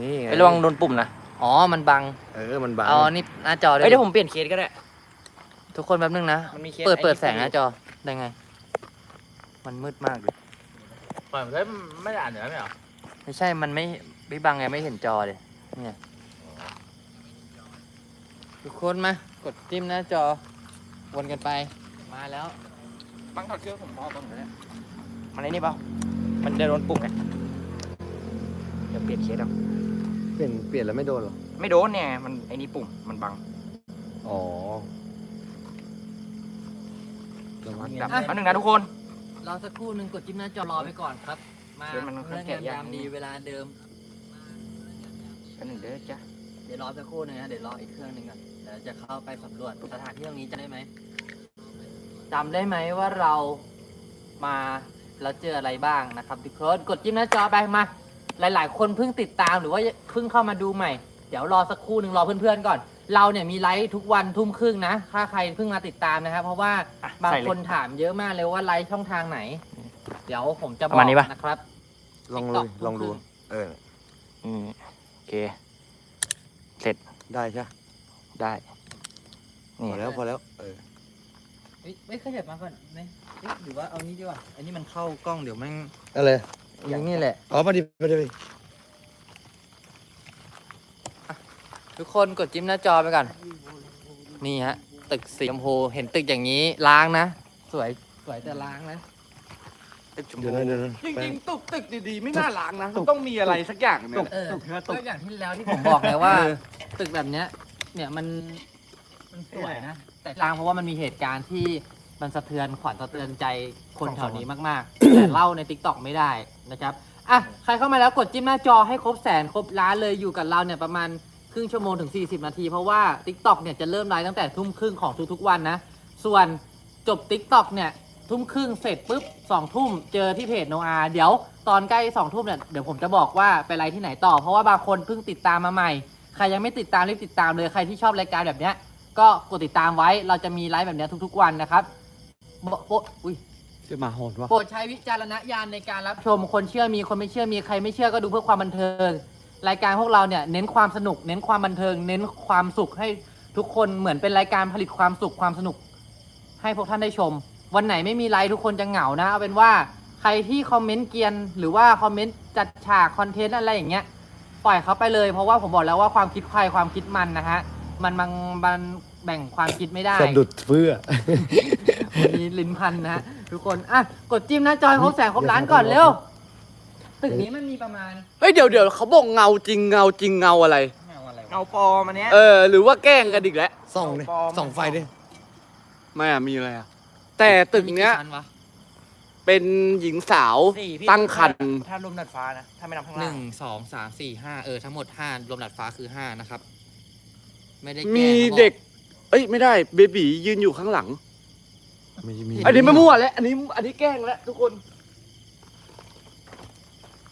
นี่ไงไประวังโดนปุ่มนะอ๋อมันบังเออมันบังเอานี่หน้าจอเอ้ยเดี๋ยวผมเปลี่ยนเคสก็ได้ ทุกคนแป๊บนึงนะ มันมีเคสเปิดไอ้เปิดที่แสงหน้าจอได้ไง มันมืดมากเลยเปิดแล้วไม่อ่านเหนือไม่หรอไม่ใช่มันไม่ไม่บังไงไม่เห็นจอเลยเนี่ยทุกคนมากดจิ้มหน้าจอวนกันไปมาแล้วบังถอดเครื่องผมพอตรงนี้มันไอ้นี่เปล่ามันจะโดนปุ่มไงเดี๋ยวเปลี่ยนเคสเอา เปลี่ยนเปลี่ยนแล้วไม่โดนเหรอ ไม่โดนเนี่ย มันไอ้นี่ปุ่มมันบังอ๋อระวังดับแป๊บนึงนะทุกคน รอสักครู่หนึ่งกดจิ้มหน้าจอรอไปก่อนครับ มาเดี๋ยวมันค่อยเรื่องแกะยายากมดีเวลาเดิม แป๊บนึงเด้อจ้ะเดี๋ยวรอสักครู่หนึงนะเดี๋ยวรออีกเครื่องหนึ่งก่อนเดี๋ยวจะเข้าไปสำรวจสถานที่ตรงนี้จะได้ไหมจำได้ไหมว่าเรามาแล้วเจออะไรบ้างนะครับทุกคนกดจิ้มหน้าจอไปมา หลาย ๆ คนเพิ่งติดตามหรือว่าเพิ่งเข้ามาดูใหม่ เดี๋ยวรอสักครู่หนึ่งรอเพื่อนๆก่อน เราเนี่ยมีไลฟ์ทุกวันทุ่มครึ่งนะถ้าใครเพิ่งมาติดตามนะครับ เพราะว่าอะบางใส่เลย คนถามเยอะมากเลยว่าไลฟ์ช่องทางไหน เดี๋ยวผมจะบปอระกมาณนี้ปะ นะครับ ลองดู TikTok ลองดูทุ่มครึ่งเออ อืมโอเค ได้ใช่ปะได้พอแล้วพอแล้ว เออ เฮ้ยไม่ขยับมาก่อนไหมเอ๊ะหรือว่าเอานี้ดีกว่าอันนี้มันเข้ากล้องเดี๋ยวแม่งอะไร อย่างนี้แหละ อ๋อมาดิมาดิทุกคนกดจิ้มหน้าจอไปก่อน นี่ฮะ ตึกสีชมพูเห็นตึกอย่างนี้ล้างนะ สวยสวยแต่ล้างนะเดี๋ยวนะเดี๋ยวนะจแป๊ริบงๆตึกตึกดีๆ ไม่น่าล้างนะมันต้องมีอะไรสักอย่างเนี่ย เออตึกเนื้อตึก็กอย่างที่แล้วที่ผมบอกไงว่า ตึกแบบเนี้ย เนี่ยมันมันสวยนะ แต่ล้างเพราะว่ามันมีเหตุการณ์ที่ มันสะเทือนขวัญสะเทือนใจคนแถวนี้มากๆ แต่เล่าในทิกตอกไม่ได้นะครับอะใครเข้ามาแล้วกดจิ้มหน้าจอให้ครบแสนครบล้านเลยอยู่กับเราเนี่ยประมาณครึ่งชั่วโมงถึง 40 นาที เพราะว่า t ิ k t o k เนี่ยจะเริ่มไลฟ์ตั้งแต่ทุ่มครึ่งของทุกๆวันนะ ส่วนจบ t ิ k t o k เนี่ยทุ่มครึ่งเสร็จปุ๊บสองทุ่มเจอที่เพจโนอาเดี๋ยวตอนใกล้สองทุ่มเนี่ยเดี๋ยวผมจะบอกว่าไปไลฟ์ที่ไหนต่อ เพราะว่าบางคนเพิ่งติดตามมาใหม่ ใครยังไม่ติดตามรีบติดตามเลยใครที่ชอบรายการแบบเนี้ยก็กดติดตามไว้เราจะมีไลฟ์แบบเนี้ยทุกๆวันนะครับ โบโบอุ้ยจะมาโหดวะโปรดใช้วิจารณญาณในการรับชมคนเชื่อมีคนไม่เชื่อมีใครไม่เชื่อก็ดูเพื่อความบันเทิง รายการพวกเราเนี่ยเน้นความสนุก เน้นความบันเทิง เน้นความสุขให้ทุกคนเหมือนเป็นรายการผลิตความสุขความสนุก ให้พวกท่านได้ชม วันไหนไม่มีไลฟ์ทุกคนจะเหงานะเอาเป็นว่าใครที่คอมเมนต์เกรียน หรือว่าคอมเมนต์จัดฉากคอนเทนต์อะไรอย่างเงี้ยปล่อยเขาไปเลย เพราะว่าผมบอกแล้วว่าความคิดใครความคิดมันนะฮะมันมันมันแบ่งความคิดไม่ได้ สะดุดเพื่อ วันนี้ลิ้นพันนะฮะทุกคน อะ กดจิ้มหน้าจอยครบแสนครบล้านก่อนเร็ว ตึกนี้มันมีประมาณเฮ้ยเดี๋ยวเดี๋ยวเขาบอกเงาจริงเงาจริงเงาอะไร เงาอะไรวะเงาปลอมอันเนี้ย เออ หรือว่าแกล้งกันอีกแล้วส่องดิปลอมส่องไฟดิไม่อะมีอะไรอะแต่ตึกเนี้ย มีชั้วะเป็นหญิงสาวสี่พี่ตั้งครรภ์ถ้ารวมดัดฟ้านะ ถ้าไม่นับข้างหล่านึ่งงสองสามสี่ห้าเออ ทั้งหมดห้ารวมดัดฟ้าคือห้านะครับ ไม่ได้แกล้งมีขาบอกเด็ก เอ้ยไม่ได้เบบียืนอยู่ข้างหลัง มีมีอันนี้ไม่มั่วแล้ว อันนี้อันนี้แกล้งแล้วทุกคน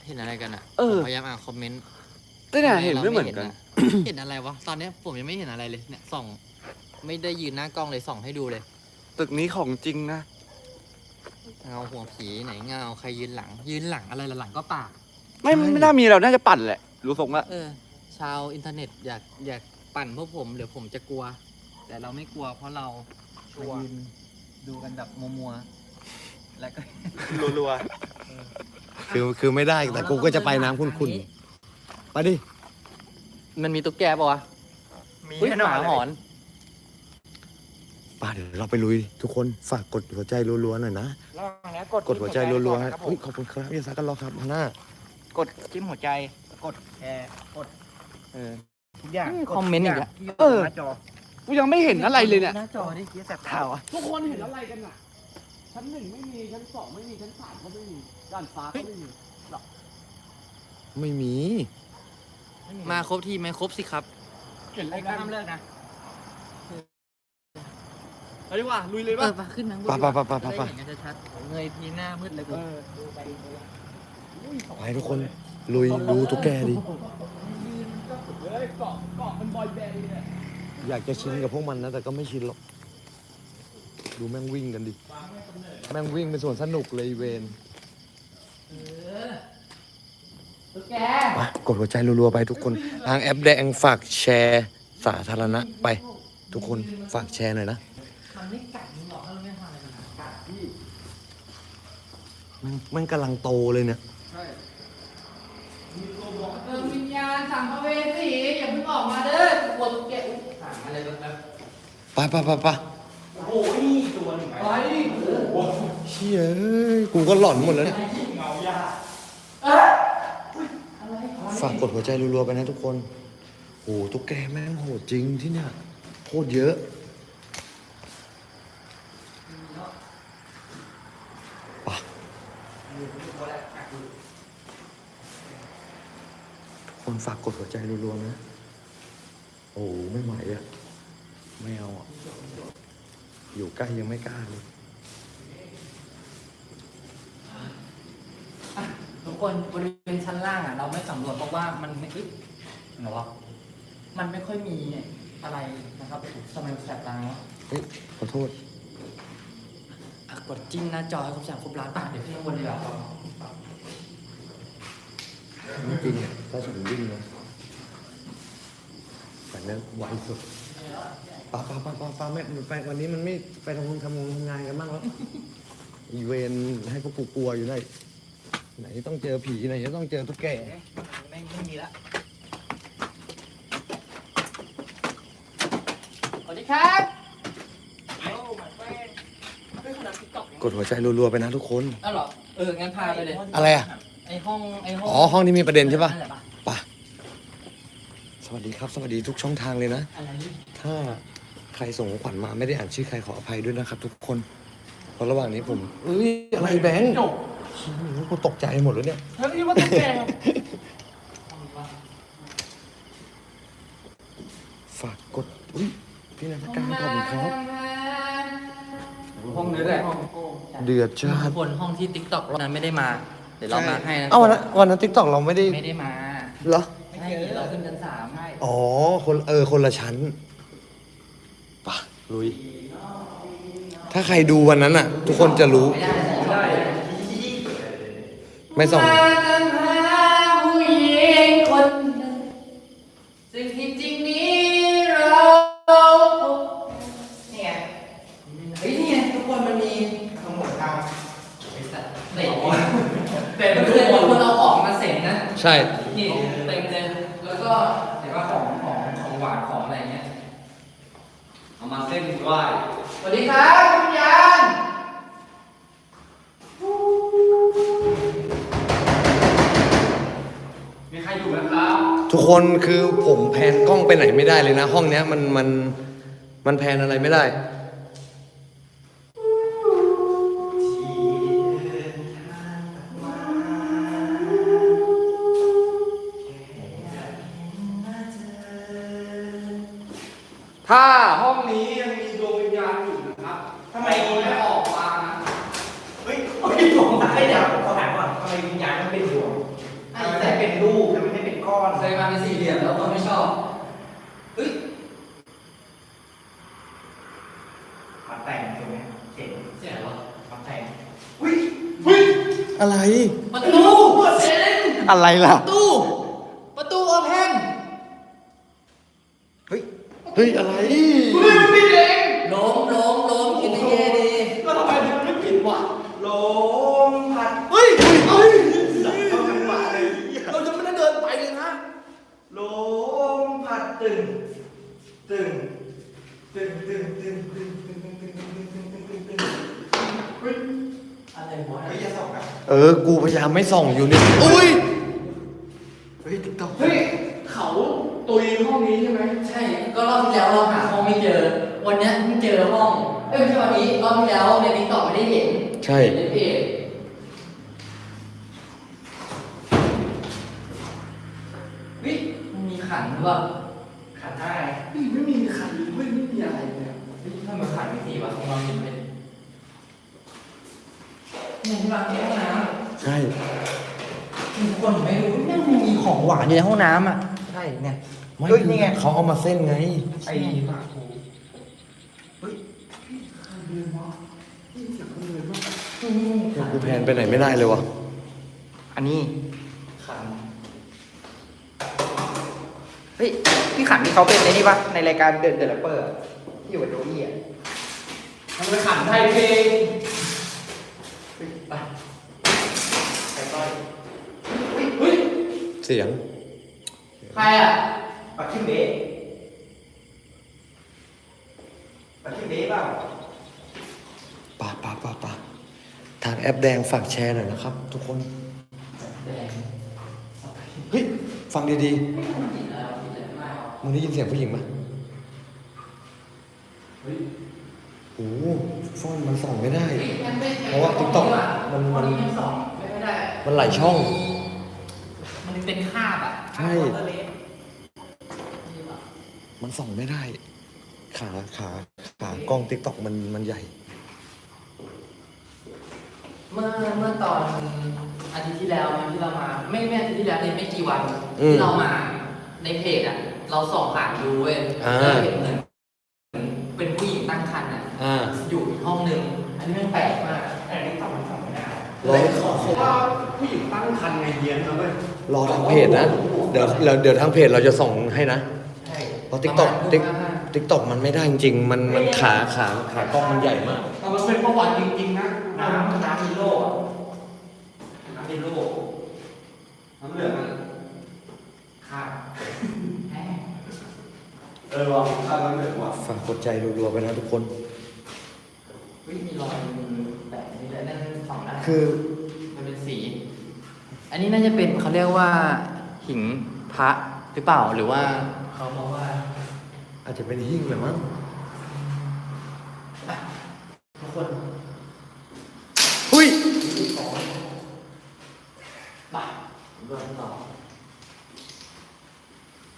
เห็นอะไรกันอะเออ ผมพยายามอ่านคอมเมนต์แต่เนี่ยเห็นไม่เหมือนกันะเห็นอะไรวะ ตอนเนี้ยผมยังไม่เห็นอะไรเลย เนี่ยส่อง ไม่ได้ยืนหน้ากล้องเลยส่องให้ดูเลย ตึกนี้ของจริงนะ เงาหัวผีไหนเงาใครยืนหลัง ยืนหลังอะไรล่ะหลังก็ปาก ไม่ไม่น่ามีเราน่าจะปั่นแหละ รู้ทรงละเออ ชาวอินเทอร์เน็ตอยากอยากปั่นพวกผมเดี๋ยวผมจะกลัว แต่เราไม่กลัวเพราะเราชัวร์ ดูกันแบบมัวๆแล้วก็ รัวคือคือไม่ได้แต่กูก็จะไปน้ำคุณๆไปดิมันมีตุ๊กแกปะวะมีเฮ้ยแน่หนอนมาเลยหอนป่าเดี๋ยวเราไปลุยดิทุกคนฝากกดหัวใจรัวๆหน่อยนะ ระหว่างนี้กดกดหัวใจรัวๆคฮะรับผเฮ้มยขอบคุณครับพี่ซักกันรอครับหัวหน้ากดจิ้มหัวใจ กดแชร์กดเออ ทุกอย่างอืมคอมเมนต์อีกแล้วที่ยู่เออหน้าจอ กูยังไม่เห็นอะไรเลยเนี่ยหน้าจอดิเยี่ยแสบข่าวอะทุกคนเห็นอะไรกันอะ ชั้นหนึ่งไม่มี ชั้นสองไม่มี ชั้นสามก็ไม่มี ด้านฟ้าก็ไม่มี ไม่มี มาครบทีไหมครบสิครับเห็นอะไรไอ้กันห้ามเลิกนะเอาดีกว่าลุยเลยเอป่ะอไปขึ้นนังบนไปไปไปไปไป จะได้เห็นกันชัดๆเงยทีหน้ามืดเลยกูเออไปทุกคนลุยดูตุ๊กแกดิ เฮ้ยเกาะเกาะมันบอยแบนด์เลย อยากจะชินกับพวกมันนะ แต่ก็ไม่ชินหรอก ดูแม่งวิ่งกันดิ แม่งวิ่งเป็นส่วนสนุกเลยอีเวนตุ๊กแกมากดหัวใจรัวๆไปทุกคน ทางแอปแดงฝากแชร์สาธารณะไป ทุกคนฝากแชร์หน่อยนะมันไม่กัดมึงหรอกถ้าเราไม่ทำอะไรมันกัดพี่มันมันกำลังโตเลยเนี่ยเออวิญญาณสัมภเวสีอย่าเพิ่งออกมาเด้อกลัวตุ๊กแกอุ๊ย สั่งอะไรแบบไปไปไปไปโอ้โหนี่ตัวหนึ่งไปเชี่ยเอ้ยกูก็หลอนหมดแล้วเนี่ยเงายาฝากกดหัวใจรัวๆไปนะทุกคนโอ้ตุ๊กแกแม่งโหดจริงที่เนี่ยโคตรเยอะไปทุกคนฝากกดหัวใจรัวๆนะ โอ้ไม่ไหวอะ ไม่เอาอะอยู่ใกล้ยังไม่กล้าเลยทุกคนบริเวณชั้นล่างอะ เราไม่สำรวจเพราะว่ามันไม่อึดเหรอวะมันไม่ค่อยมีอะไรนะครับทำไมแสบตาวะเฮ้ยขอโทษ อะกดจิ้มหน้าจอให้ครบสามครบล้านบาทเดี๋ยวขึ้นข้างบนเลยเหรอไม่จริงอะถ้าฉันวิ่งนะแต่นั้นไวสุด ป้าป้าป้าป้าป้าไม่ไปวันนี้มันไม่ไปทำงานทำงานทำงานกันบ้างแล้วอีเวนต์ให้พวกกูกลัวอยู่ได้ ไหนต้องเจอผีไหนจะต้องเจอตุ๊กแกไม่ไม่มีละสวัสดีครับโอ้ my friend เฮ้ยขนาด TikTok กดหัวใจรัวๆไปนะทุกคน อ้าวเหรอ เออ งั้นพาไปเลย อะไรอะไอห้อง ไอห้องอ๋อ ห้องนี้มีประเด็นใช่ปะนั่นแหลปะไป่ะสวัสดีครับ สวัสดีทุกช่องทางเลยนะ อะไรนี่ถ้า ใครส่งของขวัญมาไม่ได้อ่านชื่อใครขออภัยด้วยนะครับ ทุกคน เพราะระหว่างนี้ผมเอ้ยอะไรแบงค์จบกูตกใจหมดแล้วเนี่ยเฮ้ยว่าตุ๊กแกฝากกดอุ้ยพี่นักการขอบคุณครับห้องนี้แหละเดือดจ้าทุกคนห้องที่ TikTok เรานั้นไม่ได้มาเดี๋ยวเรามาให้นะเอ้าวันนั้นวันนั้นทิกตอกเราไม่ได้ไม่ได้มาเหรอใช่เราขึ้นชั้นสามให้อ๋อคนเออคนละชั้นปะ ลุย ถ้าใครดูวันนั้นอะ ทุกคนจะรู้ไม่ได้ใช่ไม่ส่ง มาตามหาผู้หญิงคนหนึ่งซึ่งที่จริงนี้เราเนี่ยเฮ้ยนี่ไงทุกคนมันมีทั้งหมดเก้าไอ้สัตว์เด็กแต่เพื่อนมีคนเอาของมาเสร็จนะ ใช่ นี่เต็มเลยแล้วก็เห็นว่าของของของหวานของอะไรเงี้ยเอา มาเส้นไหว้สวัสดีครับคุณยานมีใครอยู่ไหมครับ ทุกคนคือผมแพนกล้องไปไหนไม่ได้เลยนะ ห้องเนี้ยมันมันมันแพนอะไรไม่ได้ มาแต่งใช่ไหมเห็นเสียงเหรอมาแต่งอุ้ยอุ้ยอะไร ประตูเซ็นอะไรล่ะ ประตู ประตูโอเพนเฮ้ย เฮ้ย อะไรเฮ้ยมันปิดเอง กูพยายามไม่ส่องอยู่เนี่ยอุ้ยเฮ้ยติ๊กต็อกเฮ้ยเขาตุยห้องนี้ใช่ไหมใช่ ก็รอบที่แล้วเราหาห้องไม่เจอ วันเนี้ยเพิ่งเจอห้อง เอ้ยไม่ใช่วันนี้รอบที่แล้วในติ๊กต็อกไม่ได้เห็นใช่เห็นในเพจเฮ้ยมันมีขันด้วย ขันได้เฮ้ยไม่มีขันเฮ้ยไม่มีอะไรเลยอะ เฮ้ยทำไมขันไม่สี่วะของเราเห็นไหมเนี่ยที่วางในห้องน้ำ ใช่ ทุกคนไม่รู้เนี่ยมันมีข องหวานอยู่ในห้องน้ำอะใช่เนี่ยไม่เฮ้ยนี่ไง เขาเอามาเส้นไง ไอ้ปากกูกูแพนไปไหนไม่ได้เลยวะอันนี้ขันฮ้ยพี่ขันที่เขาเป็นในนี่ปะในรายการเดินเดอะแรปเปอร์ที่อยู่กับโจอี้อะมันไปขันไทยเพลงไปไปต่อยเฮ้ยเสียง ใครอะปักคิมเบะปักคิมเบะเปล่าป่าป่าป่าป่าทางแอปแดงฝากแชร์หน่อยนะครับ ทุกคนเฮ้ย ฟังดีๆมึงได้ยินเสียงผู้หญิงไหมโอ้โหฟอนต์มันส่องไม่ได้ เพราะว่าติ๊กต็อกมันมัน สองไม่ได้ มันหลายช่อง มันเป็นคราบอะใช่ มันส่องไม่ได้ ขาขาขากล้องติ๊กต็อกมันมันใหญ่ เมื่อเมื่อตอนอาทิตย์ที่แล้วที่เรามา ไม่ไม่อาทิตย์ที่แล้วเลยไม่กี่วันอืมที่เรามาในเพจอะ เราส่องผ่านดูเว้ยอ่า เราเห็นเหมือนเป็นผู้หญิงตั้งครรภ์อะ อ่า อยู่อีกห้องหนึ่งอันนี้มันแปลกมากแต่นี่ต่อมันส่องไม่ได้รอเขาว่าผู้หญิงตั้งคันไงเฮียนนะเว้ยรอทางเพจนะ เดี๋ยวเดี๋ยวเดี๋ยวทางเพจเราจะส่งให้นะใช่ เพราะติ๊กต็อกประมาณ ติ๊กห้าห้าติ๊กต็อกมันไม่ได้จริงๆ มันมันขาขาขากล้องมันใหญ่มาก แต่มันเป็นประวัติจริงๆนะน้ำน้ำมีโลกอะน้ำมีโลกน้ำเหลืองอะค่ะเออว่ะข้างน้ำเหลืองว่ะฝากกดใจรัวๆไปนะทุกคน เฮ้ยมีรอยแบบนี้เลยนั่นส่องได้คือมันเป็นสี อันนี้น่าจะเป็นเขาเรียกว่าหิงพระหรือเปล่าหรือว่าเขามองว่า อาจจะเป็นหิ้งเลยมั้งทุกคนอุ้ยไปเรื่องต่อ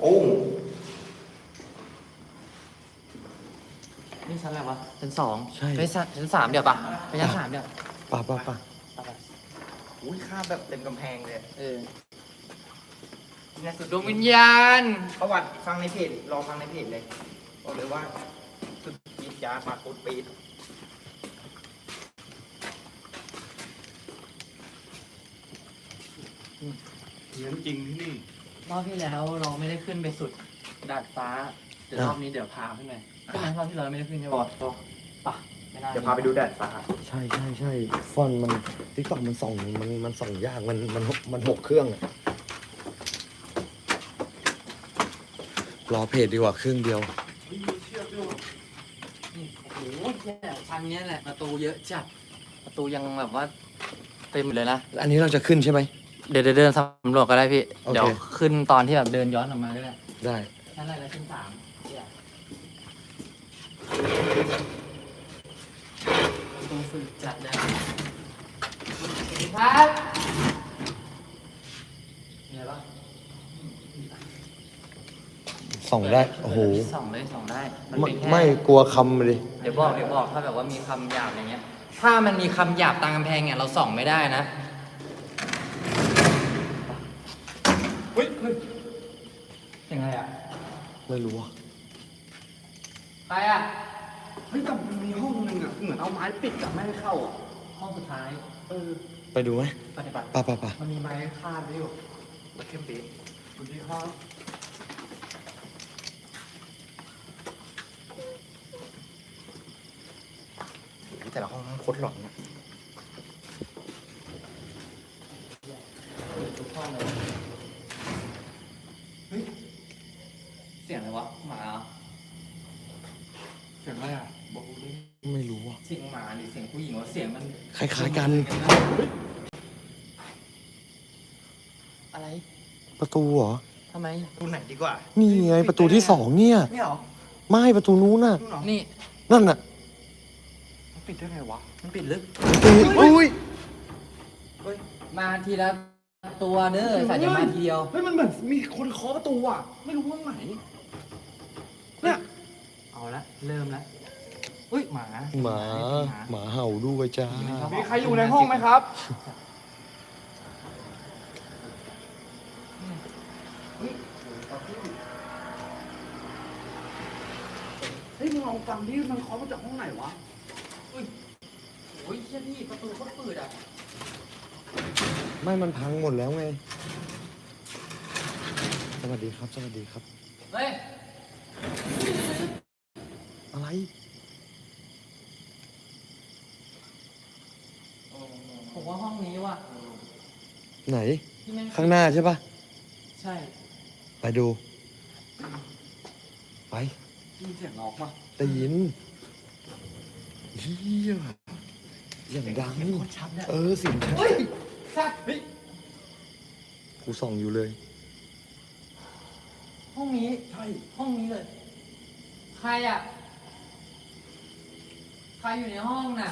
โอ้งนี่ชั้นอะไรวะชั้นสองใช่ไปชั้นชั้นสามเดี๋ยวปะไปชั้นสามเดี๋ยวป่าป่าป่าอุ้ยข้ามแบบเต็มกำแพงเลย เออ นี่สุดดวงวิญญาณ ประวัติฟังในเพจรอฟังในเพจเลยบอกเลยว่าสุดจีดยาดมาโคตรปีดเฮียนจริงที่นี่ รอบที่แล้วเราไม่ได้ขึ้นไปสุดดาดฟ้าเดี๋ยวรอบนี้เดี๋ยวพาขึ้นไปขึ้นไหมรอบที่เราไม่ได้ขึ้นใช่ปะปะไม่ได้เดี๋ยวพาไปดูแดดฟ้าใช่ใช่ใช่ฟอนต์มันติ๊กต็อกมันส่องมันมันส่องยากมันมันมันหกเครื่องอะ รอเพจดีกว่าเครื่องเดียวนี่โอ้โหแย่ชั้นเนี้ยแหละประตูเยอะจัด ประตูยังแบบว่าเต็มเลยนะ อันนี้เราจะขึ้นใช่ไหม เดี๋ยวเดี๋ยวเดินสำรวจก็ได้พี่ โอเค เดี๋ยวขึ้นตอนที่แบบเดินย้อนออกมาก็ได้ได้ ชั้นอะไรนะชั้นสามเนี่ยประตูฝึกจัดเลยครับมีอะไรปะ ส่องได้โอ้โหส่องได้ส่องได้มันไม่เป็นแค่ไม่กลัวคำเลยเดี๋ยวบอกเดี๋ยวบอกถ้าแบบว่ามีคำหยาบอะไรเงี้ย ถ้ามันมีคำหยาบตามกำแพงเนี่ยเราส่องไม่ได้นะเฮ้ยเฮ้ยยังไงอะไม่รู้อะใครอะเฮ้ยแต่มันมีห้องหนึงอะ เหมือนเอาไม้ปิดอะไม่ให้เข้าอะ ห้องสุดท้ายเออ ไปดูไหมปฏิบัติ ป่าป่าป่ามันมีไม้คาดไว้อยู่ตะเข้มปีคุณที่ข้า แต่ละห้องมันโคตรหลอนอะทุกห้องเลยเฮ้ยเสียงอะไรวะหมาเหรอเสียงอะไรอะบอกกูดิไม่รู้อะเสียงหมาหรือเสียงผู้หญิงวะเสียงมันคล้ายๆกัน อะไรประตูเหรอ ทำไมดูไหนดีกว่า นี่ไงประตูที่สองเนี่ย นี่เหรอ ไม่ประตูนู้นน่ะนู่นเหรอนี่ นั่นน่ะมัน ปิดได้ไงวะ มันปิดลึก อุ้ยมาทีละตัวเนอะสัตว์อย่ามาทีเดียว เฮ้ยมันเหมือนมีคนเคาะประตูอะ ไม่รู้ว่าไหน เนี่ย เอาละ เริ่มละอุ้ยหมาหมาหมาเห่าด้วยจ้ามีใครอยู่ในห้องไหมครับ เฮ้ยมึงลองฟังดิมันเคาะมาจากห้องไหนวะ โอ้ยเชี่ยพี่ประตูเขาเปิดอะไม่มันพังหมดแล้วไง สวัสดีครับ สวัสดีครับผเฮ้ยอะไร ผมว่าห้องนี้ว่ะไหน ที่แม่งข้างหน้าใช่ปะใช่ไปดู ไป ยินเสียงร้องป่ะได้ยิน เฮียอย่างดังชัดเนี่ยเออเสียงชัดเฮ้ยสัตว์กูส่องอยู่เลย ห้องนี้ใช่ห้องนี้เลย ใครอะ ใครอยู่ในห้องน่ะ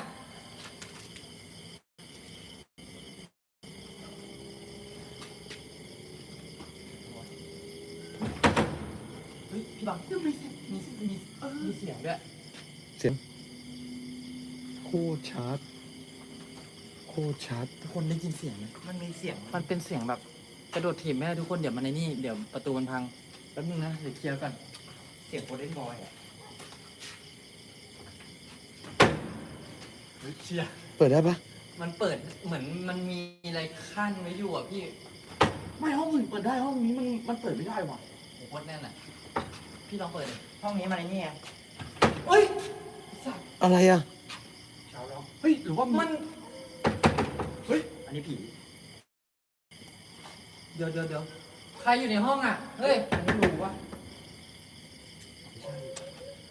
เฮ้ย พี่บังมีมีมีมีเสียงด้วย เสียงโค ตรชัด โคตรชัด ทุกคนได้ยินเสียงไหมมันมีเสียงมันเป็นเสียงแบบกระโดดถีบไม่ได้ทุกคนเดี๋ยวมันในนี่เดี๋ยวประตูมันพังแป๊บนึงนะเดี๋ยวเคลียร์ก่อนเสียงโคเดนบอยอะเฮ้ยเชียเปิดได้ปะมันเปิดเหมือนมันมีอะไรขั้นไว้อยู่อะพี่ไม่ห้องอื่นเปิดได้ห้องนี้มันมันเปิดไม่ได้ว่ะโอ้โหโคตรแน่นอะพี่ลองเปิดดิห้องนี้มาในนี่ไงเฮ้ยสัตว์อะไรอะ เช้าแล้วเฮ้ยหรือว่ามันเฮ้ย อันนี้ผี เดี๋ยวเดี๋ยวเดี๋ยวใครอยู่ในห้องอะ เฮ้ยไม่รู้ว่า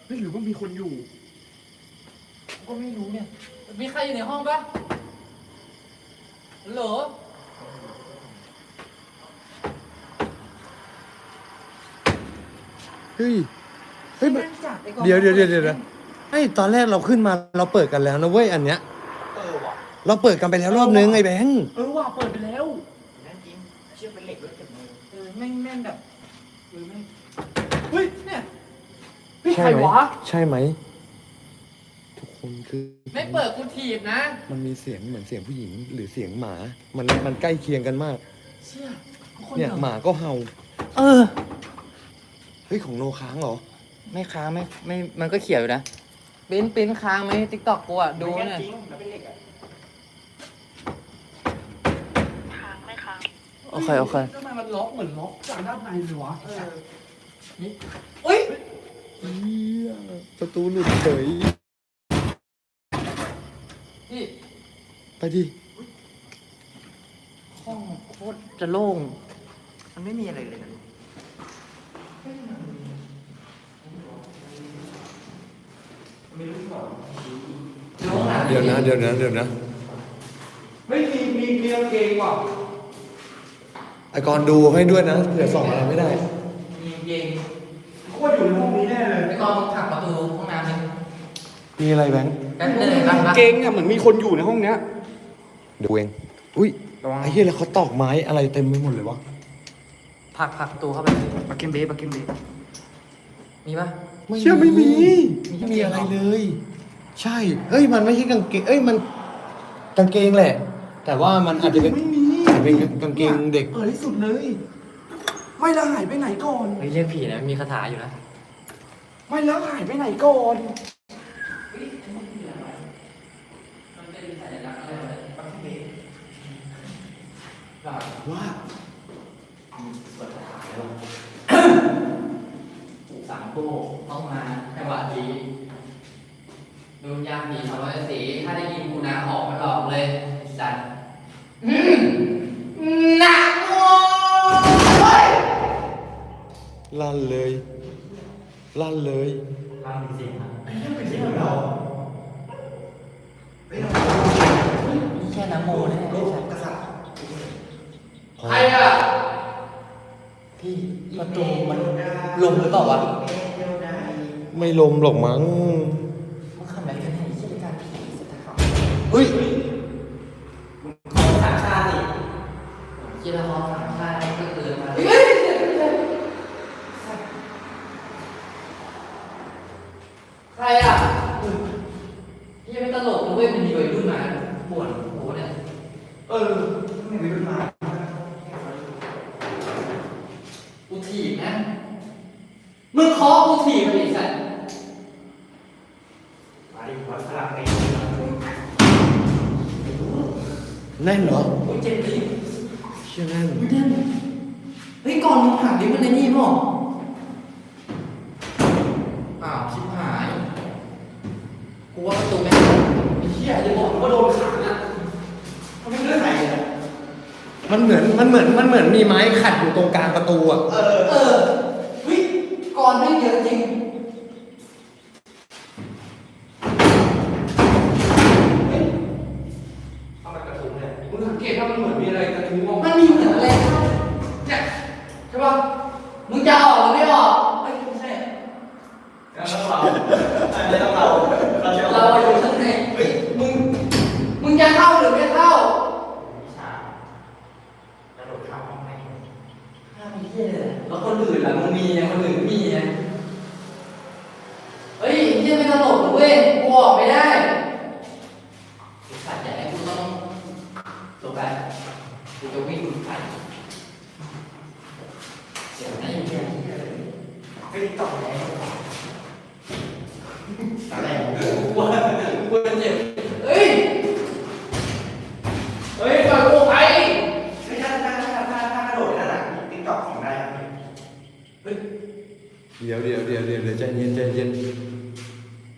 เฮ้ยหรือว่ามีคนอยู่ก็ไม่รู้เนี่ย มีใครอยู่ในห้องปะฮัลโหลเฮ้ยเฮ้ยมันแม่งจัดไอ้กองเดี๋ยวเดี๋ยวเดี๋ยวเดี๋ยว ไอ้ยตอนแรกเราขึ้นมาเราเปิดกันแล้วนะเว้ยอันเนี้ย เออว่ะเราเปิดกันไปแล้วรอบนึงไอ้แบงค์เออว่ะเปิดไปแล้วนั่นจริงเชือกเป็นเหล็กด้วยเก็บมือเออแม่งแม่งแบบเออไม่เฮ้ยเนี่ยเฮ้ยใครใช่ไหมวะใช่ไหมทุกคนคือไม่เปิดกูถีบนะมันมีเสียงเหมือนเสียงผู้หญิงหรือเสียงหมา มันมันใกล้เคียงกันมาก เชี่ยทุกคนเนี่ยดี๋วหมาก็เห่า เออ เฮ้ยของโนค้างเหรอ ไม่ค้างไม่ไม่มันก็เขียวอยู่นะ ปิ้นปิ้นค้างไหมทิกตอกกูอะดูมันเนี่แค่ยจริงแล้วเป็นเหล็กอะโอเคโอเคทำไมมันล็อกเหมือนล็อกจากด้านในเลยวะเออเฮ้ยเฮียประตูหลุดเฉยนี่ไปดิห้องโคตรจะโล่งมันไม่มีอะไรเลยนะ โล่งอะ เดี๋ยวนะเดี๋ยวนะเดี๋ยวนะเฮ้ยมีมีเมีกางเกงว่ะไอกรดูให้ด้วยนะเผื่อส่องอะไรไม่ได้มีเกงโคตรอยู่ในห้องนี้แน่เลยไอ้กองมึงผลักประตูห้องน้ำเลยมีอะไรแบงค์แป๊บนึงเห็นะกงเกงเนี่ยเหมือนมีคนอยู่ในห้องเนี้ยดูเองอุ้ยไอ้เหี้ยแล้วเขาตอกไม้อะไรเต็มไปหมดเลยวะผลักผลักประตูเข้าไปปากเกมเบสปากเกมเบสมีปะ เชื่อไม่มีไม่มีอะไรเลย ใช่ เอ้ย มันไม่ใช่กางเกง เอ้ย มันกางเกงแหละ แต่ว่ามันอาจจะเป็นไม่มีอาจจะเป็นกางเกงเด็กเปิดที่สุดเลย ไม่แล้วหายไปไหนก่อน เฮ้ยเรียกผีนะมีคาถาอยู่นะไม่แล้วหายไปไหนก่อนว่า สามคู่ต้องมาจังหวะดีดวงยาม ผีสองร้อยสีถ้าได้ยินกูนะออกมาหลอกเลยสัตว์หนักโว้ยลั่นเลย ลั่นเลยนี่แค่น้ำโมนะใครอะพี่ประตูมันลงหรือเปล่าวะ ไม่ลมหรอกมั้งา ว่าประตูแม่งไอ้เหี้ยจะบอกว่าโดนขังอะมันไม่เรื่องไหนมันเหมือนมันเหมือนมันเหมือนมีไม้ขัดอยู่ตรงกลางประตูอะ เออ ตลกหรอกเว้ยกูออกไม่ได้ไอ้สัตว์ใหญ่กูต้องลงไปกูจะวิ่งไปเสียงไหนเหี้ยเฮ้ยต่อแล้วอะไรกูว่ากูจะเจ็บเฮ้ยเฮ้ยปล่อยกูไปไม่ถ้าถ้าถ้าถ้าถ้ากระโดดนั่นแหละติ๊กต็อกของได้ครับเดี๋ยวเดี๋ยวเดี๋ยวเดี๋ยวเดี๋ยวใจเย็นใจเย็น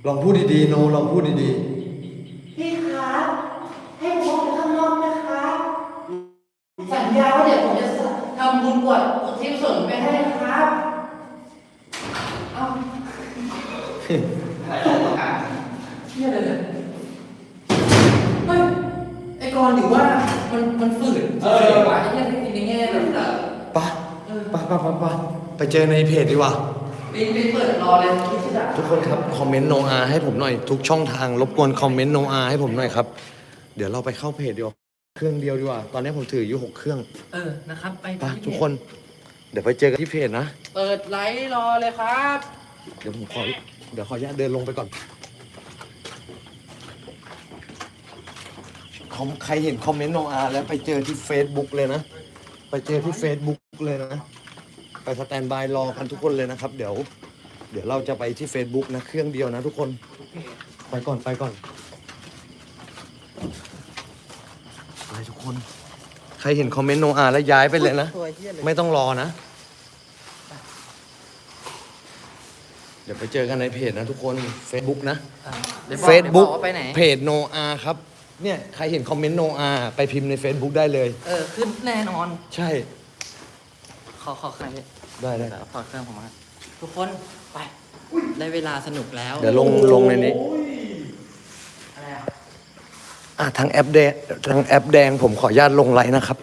ลองพูดดีๆโนลองพูดดีพี่ครับให้ผมออกไปข้างนอกนะครับสัญญาว่าเดี๋ยวผมจะทำบุญกวดอุทิศส่วนไปให้ครับเอ้าอะไรต้องการเชี่ยเลยเนี่ยเฮ้ยไอ้กรณ์หรือว่ามันมันฝืนเออวะไอ้เหี้ยในในแง่แบบนั้นๆไปะปะปะปะปะไปเจอในเพจดีกว่า ไปไปเปิดรอเลยคิดที่จะทุกคนครับคอมเมนต์โนอาให้ผมหน่อยทุกช่องทางรบกวนคอมเมนต์โนอาให้ผมหน่อยครับ เดี๋ยวเราไปเข้าเพจดีกว่าเครื่องเดียวดีกว่า ตอนนี้ผมถืออยู่หกเครื่องเออนะครับ ไปไปที่ทุกคน เดี๋ยวไปเจอกันที่เพจนะ เปิดไลฟ์รอเลยครับ เดี๋ยวผมขอเดี๋ยวขออนุญาตเดินลงไปก่อนคอมใครเห็นคอมเมนต์โนอาแล้วไปเจอที่ Facebook เลยนะ ไปเจอที่ Facebook เลยนะ ไปสแตนบายรอกันทุกคนเลยนะครับ เดี๋ยว เดี๋ยวเราจะไปที่ Facebook นะ เครื่องเดียวนะทุกคน ไปก่อนไปก่อนไปทุกคน ใครเห็นคอมเมนต์โนอาแล้วย้ายไปเลยนะ ตัวเฮียเลยไม่ต้องรอนะ เดี๋ยวไปเจอกันในเพจนะทุกคน Facebook นะดี๋ยวบอก Facebook ดี๋ยวบอกว่าไปไหน เพจโนอาครับ เนี่ย ใครเห็นคอมเมนต์โนอาไปพิมพ์ใน Facebook ได้เลย เออ ขึ้นแน่นอน ใช่ ขอขอใครได้ได้เดี๋ยวขอเครื่องผมมาทุกคนไป ได้เวลาสนุกแล้วเดี๋ยวลงลงในนี้ อะไรอะ อะทางแอปแดงทางแอปแดงผมขออนุญาตลงไลน์นะครับ